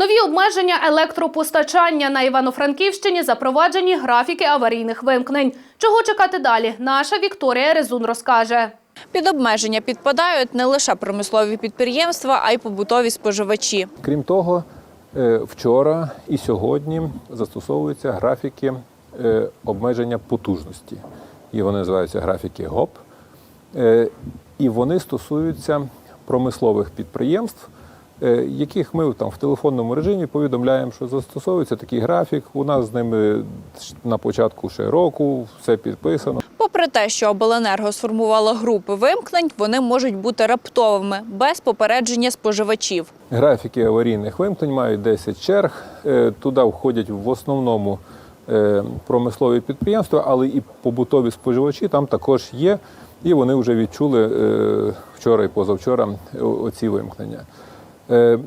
Нові обмеження електропостачання на Івано-Франківщині запроваджені графіки аварійних вимкнень. Чого чекати далі? Наша Вікторія Резун розкаже. Під обмеження підпадають не лише промислові підприємства, а й побутові споживачі. Крім того, е, вчора і сьогодні застосовуються графіки е, обмеження потужності. І вони називаються графіки ГОП. Е, І вони стосуються промислових підприємств, яких ми там в телефонному режимі повідомляємо, що застосовується такий графік. У нас з ними на початку ще року все підписано. Попри те, що обленерго сформувало групи вимкнень, вони можуть бути раптовими, без попередження споживачів. Графіки аварійних вимкнень мають 10 черг. Е, Туди входять в основному е, промислові підприємства, але і побутові споживачі там також є. І вони вже відчули е, вчора і позавчора оці вимкнення. Е,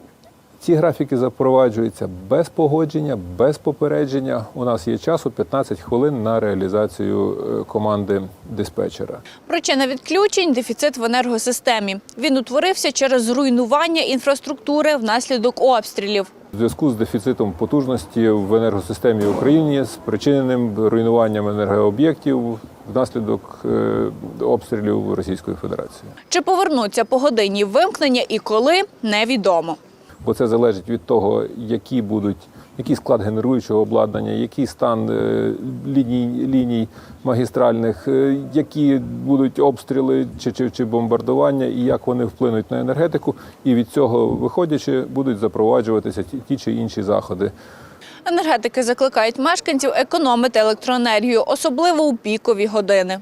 Ці графіки запроваджуються без погодження, без попередження. У нас є часу 15 хвилин на реалізацію е, команди диспетчера. Причина відключень дефіцит в енергосистемі. Він утворився через зруйнування інфраструктури внаслідок обстрілів. У зв'язку з дефіцитом потужності в енергосистемі України, спричиненим руйнуванням енергооб'єктів внаслідок е, обстрілів Російської Федерації. Чи повернуться погодинні вимкнення і коли невідомо. Бо це залежить від того, які будуть який склад генеруючого обладнання, який стан е, ліній, ліній магістральних, е, які будуть обстріли чи, чи, чи бомбардування, і як вони вплинуть на енергетику. І від цього виходячи, будуть запроваджуватися ті, ті чи інші заходи. Енергетики закликають мешканців економити електроенергію, особливо у пікові години.